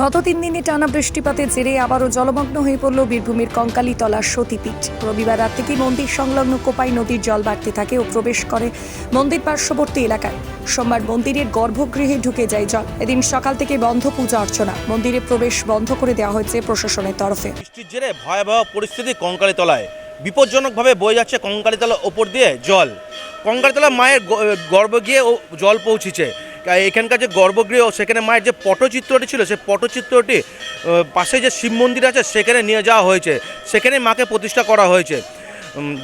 গত তিন দিনে টানা বৃষ্টিপাতের জেরে আবারও জলমগ্ন হয়ে পড়ল বীরভূমের কঙ্কালীতলা সতীপীঠ। রবিবার রাত থেকেই মন্দির সংলগ্ন কোপাই নদীর জল বাড়তে থাকে ও প্রবেশ করে মন্দির পার্শ্ববর্তী এলাকায়। সোমবার মন্দিরের গর্ভগৃহে ঢুকে যায় জল। এদিন সকাল থেকে বন্ধ পূজা অর্চনা। মন্দিরে প্রবেশ বন্ধ করে দেওয়া হয়েছে প্রশাসনের তরফে। বৃষ্টির জেরে ভয়াবহ পরিস্থিতি কঙ্কালীতলায়। বিপজ্জনকভাবে বয়ে যাচ্ছে কঙ্কালীতলার ওপর দিয়ে জল। কঙ্কালীতলা মায়ের গর্ভ গিয়ে জল পৌঁছেছে। এখানকার যে গর্ভগৃহ, সেখানে মায়ের যে পটচিত্রটি ছিল, সেই পটচিত্রটি পাশে যে শিব মন্দির আছে, সেখানে নিয়ে যাওয়া হয়েছে। সেখানে মাকে প্রতিষ্ঠা করা হয়েছে।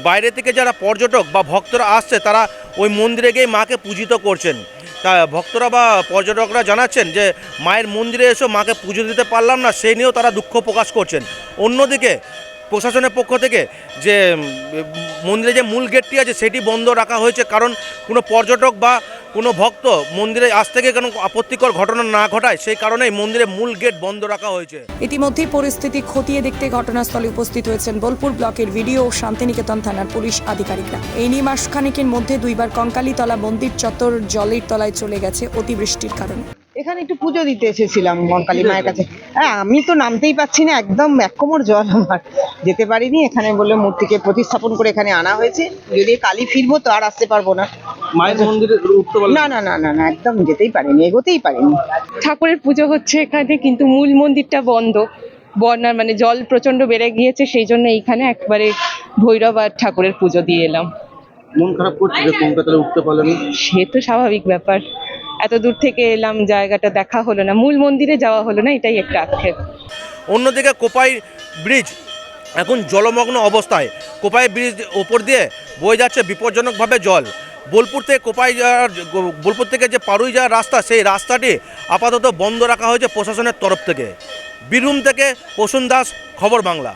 বাইরে থেকে যারা পর্যটক বা ভক্তরা আসছে, তারা ওই মন্দিরে গিয়ে মাকে পূজিত করছেন। তা ভক্তরা বা পর্যটকরা জানাচ্ছেন যে, মায়ের মন্দিরে এসে মাকে পুজো দিতে পারলাম না সেই নিয়েও তারা দুঃখ প্রকাশ করছেন। অন্যদিকে প্রশাসনের পক্ষ থেকে যে মন্দিরে যে মূল গেটটি আছে, সেটি বন্ধ রাখা হয়েছে। কারণ কোনো পর্যটক বা কোনো ভক্ত মন্দিরে আজ থেকে কোনো আপত্তিকর ঘটনা না ঘটায়, সেই কারণেই মন্দিরের মূল গেট বন্ধ রাখা হয়েছে। ইতিমধ্যেই পরিস্থিতি খতিয়ে দেখতে ঘটনাস্থলে উপস্থিত হয়েছেন বোলপুর ব্লকের ভিডিও ও শান্তিনিকেতন থানার পুলিশ আধিকারিকরা। এই নিয়ে মাসখানেকের মধ্যে দুইবার কঙ্কালীতলা মন্দির চত্বর জলের তলায় চলে গেছে অতিবৃষ্টির কারণে। এখানে একটু পুজো দিতে এসেছিলাম মহাকালী মায়ের কাছে। হ্যাঁ আমি তো নামতেই পাচ্ছি না একদম এক কোমর জল আমার। যেতে পারিনি এখানে বলে মূর্তিকে প্রতিস্থাপন করে এখানে আনা হয়েছে। যদি কালি ফিরবো তো আর আসতে পারব না। মায়ের মন্দিরে উঠতে না না না না না একদম যেতেই পারিনি এগোতেই পারিনি। ঠাকুরের পুজো হচ্ছে এখানে কিন্তু মূল মন্দিরটা বন্ধ। বন্যার মানে জল প্রচণ্ড বেড়ে গিয়েছে সেই জন্য এইখানে একবারে ভৈরব আর ঠাকুরের পুজো দিয়ে এলাম। মন খারাপ করছে যে কলকাতায় উঠতে পারলেন না। সে তো স্বাভাবিক ব্যাপার। এত দূর থেকে এলাম, জায়গাটা দেখা হলো না। মূল মন্দিরে যাওয়া হলো না, এটাই একটা আক্ষেপ। অন্যদিকে কোপাই ব্রিজ, এখন জলমগ্ন অবস্থায়। কোপাই ব্রিজ ওপর দিয়ে বয়ে যাচ্ছে বিপজ্জনকভাবে জল। বোলপুর থেকে কোপাই যাওয়ার, বোলপুর থেকে যে পারুই যাওয়ার রাস্তা, সেই রাস্তাটি আপাতত বন্ধ রাখা হয়েছে প্রশাসনের তরফ থেকে। বীরভূম থেকে প্রসূন দাস, খবর বাংলা।